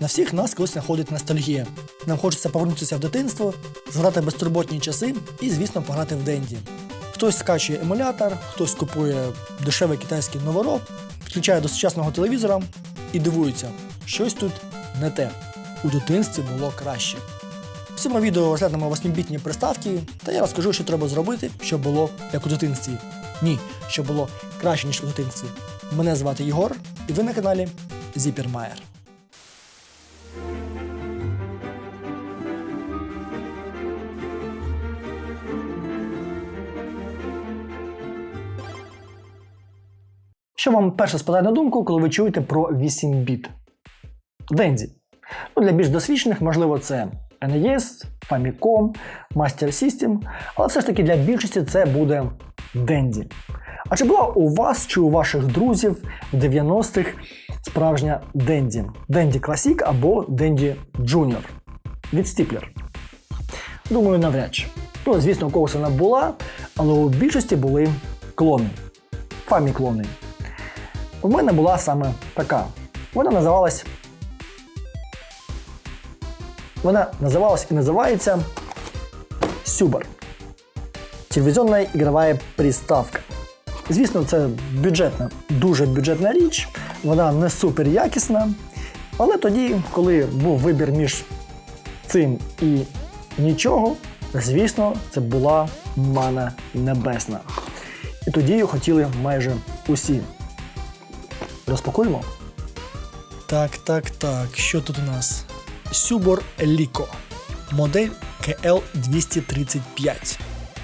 На всіх нас колись знаходить ностальгія. Нам хочеться повернутися в дитинство, згадати безтурботні часи і, звісно, пограти в Денді. Хтось скачує емулятор, хтось купує дешевий китайський новороб, підключає до сучасного телевізора і дивується, щось тут не те. У дитинстві було краще. В цьому відео розглянемо 8-бітні приставки, та я розкажу, що треба зробити, щоб було як у дитинстві. Ні, щоб було краще, ніж у дитинстві. Мене звати Єгор, і ви на каналі Зіпермаєр. Що вам перше спадає на думку, коли ви чуєте про 8 біт? Дензі. Ну, для більш досвідчених, можливо, це NES, Famicom, Master System, але все ж таки для більшості це буде Денді. А чи була у вас чи у ваших друзів в 90-х справжня Денді? Денді Classic або Денді Junior від Стіплер? Думаю, навряд чи. Ну, звісно, у когось вона була, але у більшості були клони. Фамі-клони. У мене була саме така. Вона називалась вона називалась і називається Сюбер. Телевізійна ігрова приставка. Звісно, це бюджетна, дуже бюджетна річ, вона не супер якісна. Але тоді, коли був вибір між цим і нічого, звісно, це була мана небесна. І тоді її хотіли майже усі. Розпакуємо? Так, так, так. Що тут у нас? Сюбор Ліко. Модель KL235.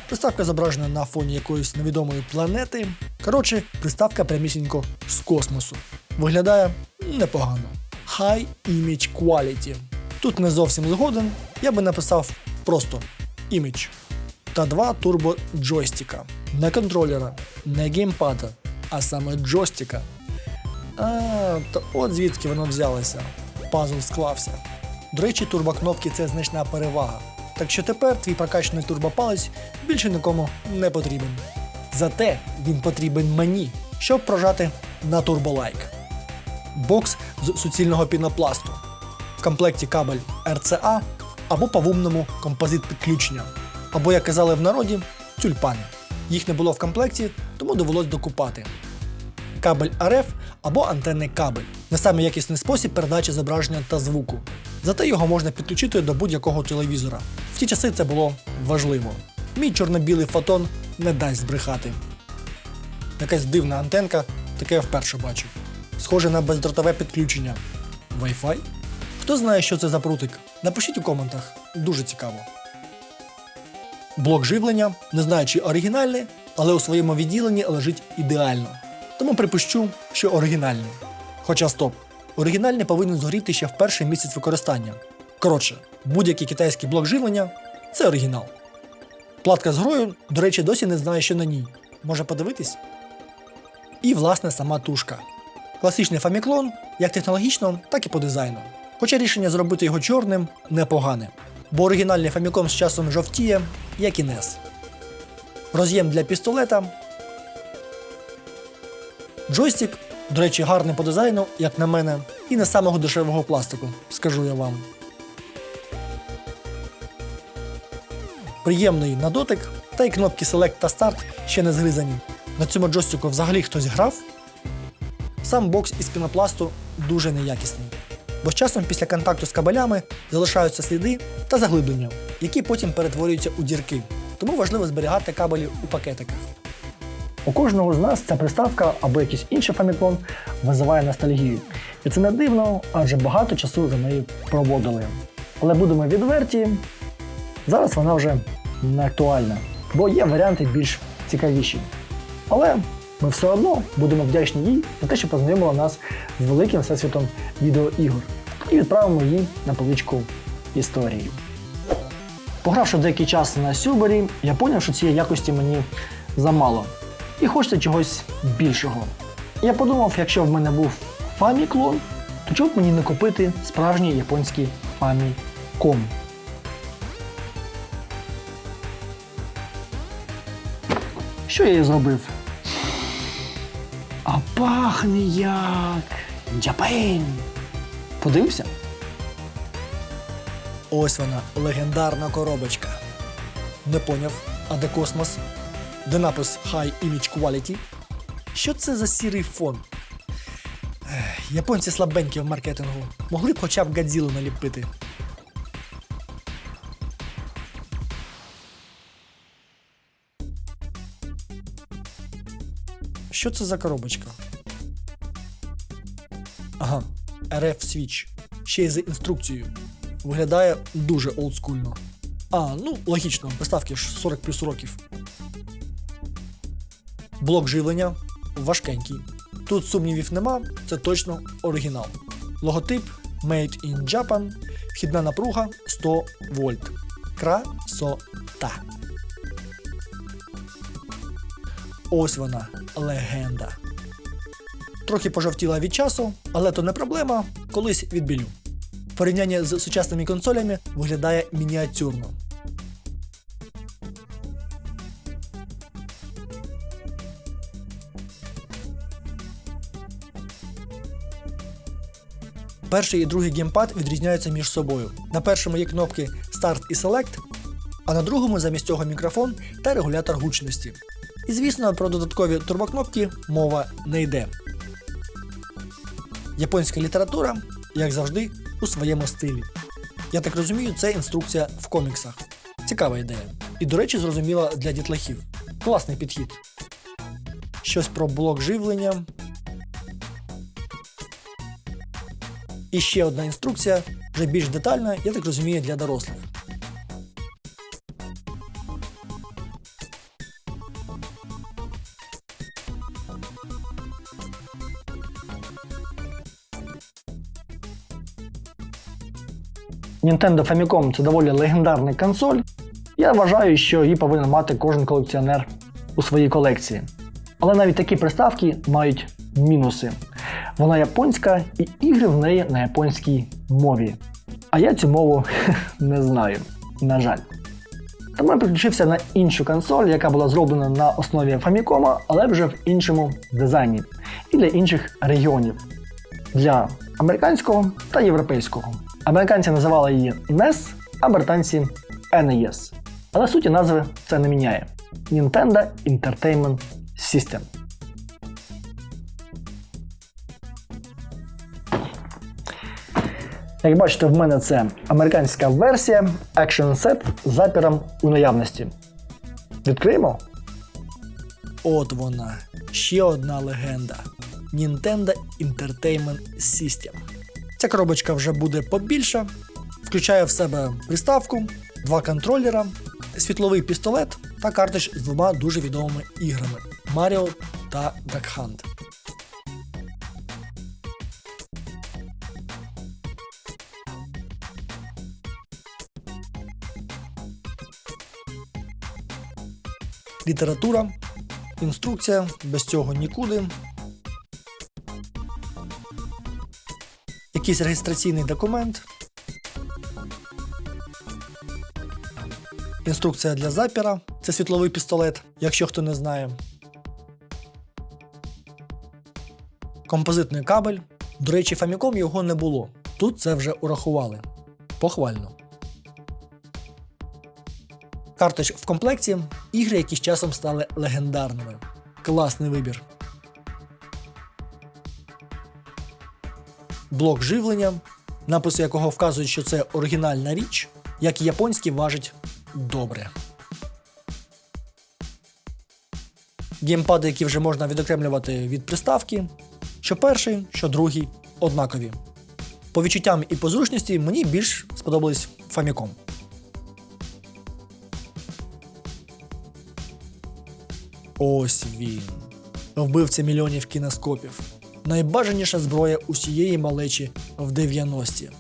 Приставка зображена на фоні якоїсь невідомої планети. Коротше, приставка прямісінько з космосу. Виглядає непогано. High Image Quality. Тут не зовсім згоден, я би написав просто Image. Та два турбо джойстика. Не контролера, не геймпада, а саме джойстика. А, то от звідки воно взялося. Пазл склався. До речі, турбокнопки це значна перевага. Так що тепер твій прокачаний турбопалець більше нікому не потрібен. Зате він потрібен мені, щоб прожати на турболайк. Бокс з суцільного пінопласту. В комплекті кабель RCA або по вумному композит підключення. Або, як казали в народі, тюльпани. Їх не було в комплекті, тому довелось докупати кабель RF або антенний кабель не самий якісний спосіб передачі зображення та звуку. Зате його можна підключити до будь-якого телевізора. В ті часи це було важливо. Мій чорно-білий фотон не дасть збрехати. Якась дивна антенка, таке я вперше бачив. Схоже на бездротове підключення. Wi-Fi? Хто знає, що це за прутик? Напишіть у коментах. Дуже цікаво. Блок живлення, не знаю, чи оригінальний, але у своєму відділенні лежить ідеально. Тому припущу, що оригінальний. Хоча стоп, оригінальний повинен згоріти ще в перший місяць використання. Коротше, будь-який китайський блок живлення це оригінал. Платка з грою, до речі, досі не знаю, що на ній. Може подивитись? І, власне, сама тушка. Класичний фаміклон як технологічно, так і по дизайну. Хоча рішення зробити його чорним непогане, бо оригінальний фаміком з часом жовтіє, як і NES. Роз'єм для пістолета Джойстик, до речі, гарний по дизайну, як на мене, і не самого дешевого пластику, скажу я вам. Приємний на дотик, та й кнопки Select та Start ще не згризані. На цьому джойстику взагалі хтось грав. Сам бокс із пінопласту дуже неякісний, бо з часом після контакту з кабелями залишаються сліди та заглиблення, які потім перетворюються у дірки. Тому важливо зберігати кабелі у пакетиках. У кожного з нас ця приставка або якийсь інший фамікон визиває ностальгію. І це не дивно, адже багато часу за нею проводили. Але будемо відверті, зараз вона вже не актуальна, бо є варіанти більш цікавіші. Але ми все одно будемо вдячні їй за те, що познайомила нас з великим всесвітом відеоігор і відправимо її на поличку історії. Погравши деякий час на Сюбері, я зрозумів, що цієї якості мені замало. І хочеться чогось більшого. Я подумав, якщо в мене був фамі-клон, то чому б мені не купити справжній японський фамі-ком? Що я і зробив? А пахне як Джапен. Подивився? Ось вона, легендарна коробочка. Не поняв, а де космос? Де напис High Image Quality? Що це за сірий фон? Японці слабенькі в маркетингу. Могли б хоча б Гадзілу наліпити. Що це за коробочка? Ага, RF Switch. Ще й з інструкцією. Виглядає дуже олдскульно. А, ну логічно, приставки ж 40 плюс років. Блок живлення важкенький. Тут сумнівів нема, це точно оригінал. Логотип Made in Japan, вхідна напруга 100 вольт. Красота. Ось вона, легенда. Трохи пожовтіла від часу, але то не проблема, колись відбілю. В порівнянні з сучасними консолями виглядає мініатюрно. Перший і другий геймпад відрізняються між собою. На першому є кнопки Start і Select, а на другому замість цього мікрофон та регулятор гучності. І звісно, про додаткові турбокнопки мова не йде. Японська література, як завжди, у своєму стилі. Я так розумію, це інструкція в коміксах. Цікава ідея. І, до речі, зрозуміла для дітлахів. Класний підхід. Щось про блок живлення. І ще одна інструкція, вже більш детальна, я так розумію, для дорослих. Nintendo Famicom це доволі легендарна консоль. Я вважаю, що її повинен мати кожен колекціонер у своїй колекції. Але навіть такі приставки мають мінуси. Вона японська і ігри в неї на японській мові. А я цю мову не знаю, на жаль. Тому я переключився на іншу консоль, яка була зроблена на основі Famicom, але вже в іншому дизайні і для інших регіонів для американського та європейського. Американці називали її NES, а британці NES. Але суті назви це не міняє. Nintendo Entertainment System. Як бачите, в мене це американська версія Action Set з запіром у наявності. Відкриємо. От вона. Ще одна легенда. Nintendo Entertainment System. Ця коробочка вже буде побільша, включає в себе приставку, два контролера, світловий пістолет та картич з двома дуже відомими іграми Mario та Duck Hunt. Література, інструкція, без цього нікуди. Якийсь реєстраційний документ. Інструкція для запіра. Це світловий пістолет, якщо хто не знає. Композитний кабель. До речі, Famicom його не було. Тут це вже урахували. Похвально. Карточ в комплекті ігри, які з часом стали легендарними. Класний вибір. Блок живлення, написи якого вказують, що це оригінальна річ, як і японський важить добре. Геймпади, які вже можна відокремлювати від приставки, що перший, що другий однакові. По відчуттям і по зручності мені більш сподобались Famicom. Ось він. Вбивця мільйонів кіноскопів. Найбажаніша зброя усієї малечі в 90-ті.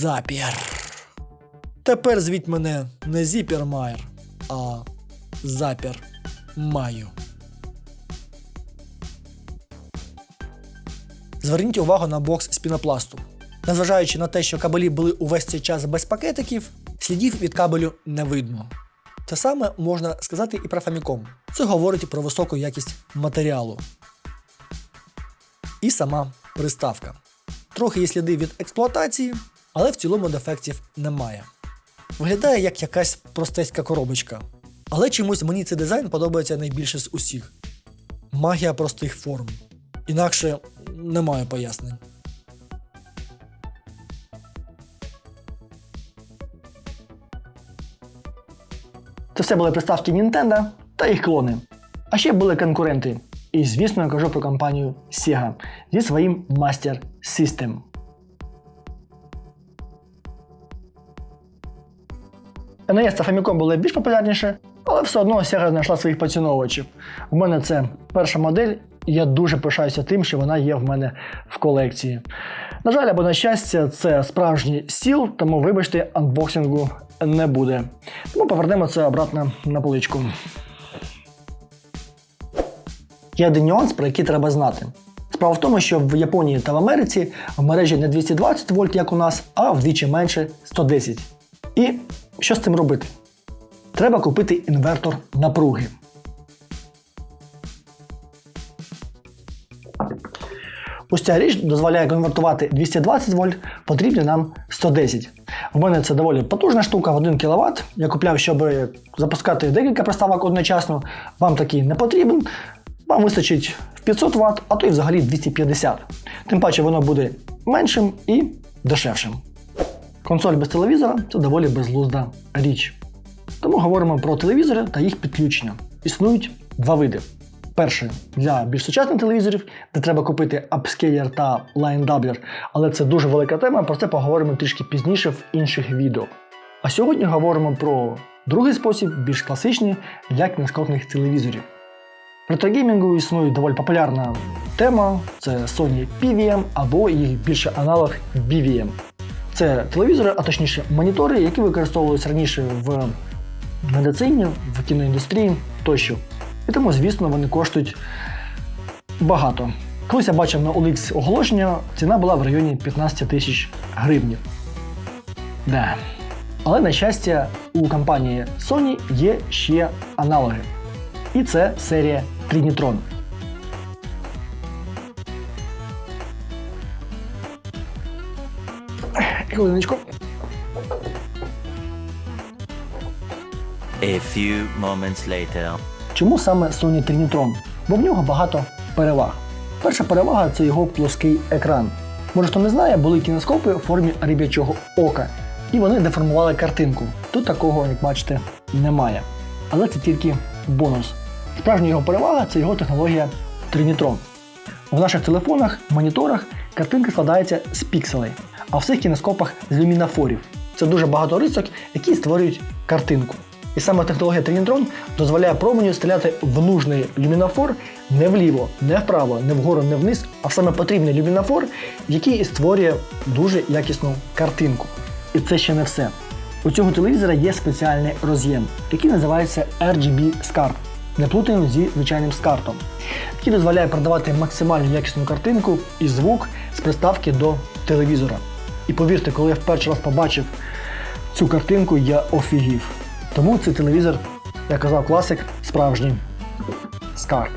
Запір. Тепер звіть мене не Зіпермайер, а Запір Маю. Зверніть увагу на бокс з пінопласту. Незважаючи на те, що кабелі були увесь цей час без пакетиків, слідів від кабелю не видно. Те саме можна сказати і про Famicom. Це говорить про високу якість матеріалу. І сама приставка. Трохи є сліди від експлуатації, але в цілому дефектів немає. Виглядає як якась простецька коробочка. Але чомусь мені цей дизайн подобається найбільше з усіх. Магія простих форм. Інакше немає пояснень. Це все були приставки Nintendo та їх клони. А ще були конкуренти. І, звісно, я кажу про компанію Sega зі своїм Master System. NES та Famicom були більш популярніше, але все одно Sega знайшла своїх поціновувачів. У мене це перша модель, і я дуже пишаюся тим, що вона є в мене в колекції. На жаль, або на щастя, це справжній стіл, тому вибачте, анбоксингу не буде. Тому повернемо це обратно на поличку. Є один нюанс, про який треба знати. Справа в тому, що в Японії та в Америці в мережі не 220 вольт, як у нас, а вдвічі менше 110. І що з цим робити? Треба купити інвертор напруги. Ось ця річ дозволяє конвертувати 220 вольт, потрібні нам 110. У мене це доволі потужна штука в 1 кВт. Я купляв, щоб запускати декілька приставок одночасно. Вам такий не потрібен. Вам вистачить в 500 Вт, а то й взагалі 250. Тим паче воно буде меншим і дешевшим. Консоль без телевізора це доволі безглузда річ. Тому говоримо про телевізори та їх підключення. Існують два види. Перше для більш сучасних телевізорів, де треба купити апскейлер та лайндаблер, але це дуже велика тема, про це поговоримо трішки пізніше в інших відео. А сьогодні говоримо про другий спосіб, більш класичний для кінескопних телевізорів. В ретрогеймінгу існує доволі популярна тема це Sony PVM або їх більше аналог BVM. Це телевізори, а точніше монітори, які використовувалися раніше в медицині, в кіноіндустрії тощо. І тому, звісно, вони коштують багато. Колись я бачив на OLX оголошення, ціна була в районі 15 тисяч гривнів. Да. Але, на щастя, у компанії Sony є ще аналоги. І це серія Trinitron. Хвилиночку. A few moments later. Чому саме Sony Trinitron? Бо в нього багато переваг. Перша перевага це його плоский екран. Може, хто не знає, були кіноскопи в формі риб'ячого ока, і вони деформували картинку. Тут такого, як бачите, немає. Але це тільки бонус. Справжня його перевага це його технологія Trinitron. В наших телефонах, моніторах картинка складається з пікселей, а в всіх кіноскопах з люмінофорів. Це дуже багато рисок, які створюють картинку. І саме технологія Trinitron дозволяє променю стріляти в нужний люмінофор не вліво, не вправо, не вгору, не вниз, а в саме потрібний люмінофор, який і створює дуже якісну картинку. І це ще не все. У цього телевізора є спеціальний роз'єм, який називається RGB SCART. Не плутаємо зі звичайним скартом, який дозволяє продавати максимально якісну картинку і звук з приставки до телевізора. І повірте, коли я вперше раз побачив цю картинку, я офігів. Тому цей телевізор, як казав класик, справжній скарб.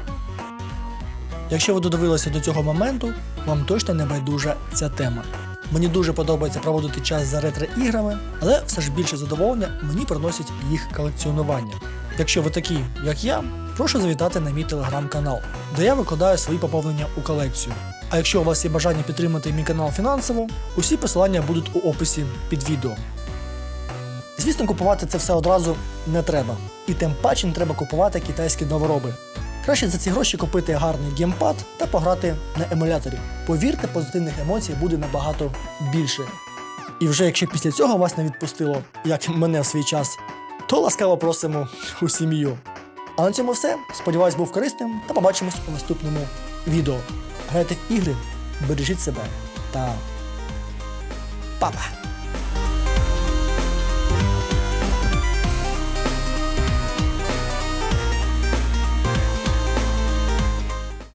Якщо ви додивилися до цього моменту, вам точно не байдужа ця тема. Мені дуже подобається проводити час за ретро-іграми, але все ж більше задоволення мені приносять їх колекціонування. Якщо ви такі, як я, прошу завітати на мій телеграм-канал, де я викладаю свої поповнення у колекцію. А якщо у вас є бажання підтримати мій канал фінансово, усі посилання будуть у описі під відео. Звісно, купувати це все одразу не треба. І тим паче не треба купувати китайські новороби. Краще за ці гроші купити гарний геймпад та пограти на емуляторі. Повірте, позитивних емоцій буде набагато більше. І вже якщо після цього вас не відпустило, як мене в свій час, то ласкаво просимо у сім'ю. А на цьому все. Сподіваюсь, був корисним та побачимось у наступному відео. Грайте в ігри, бережіть себе та па-па!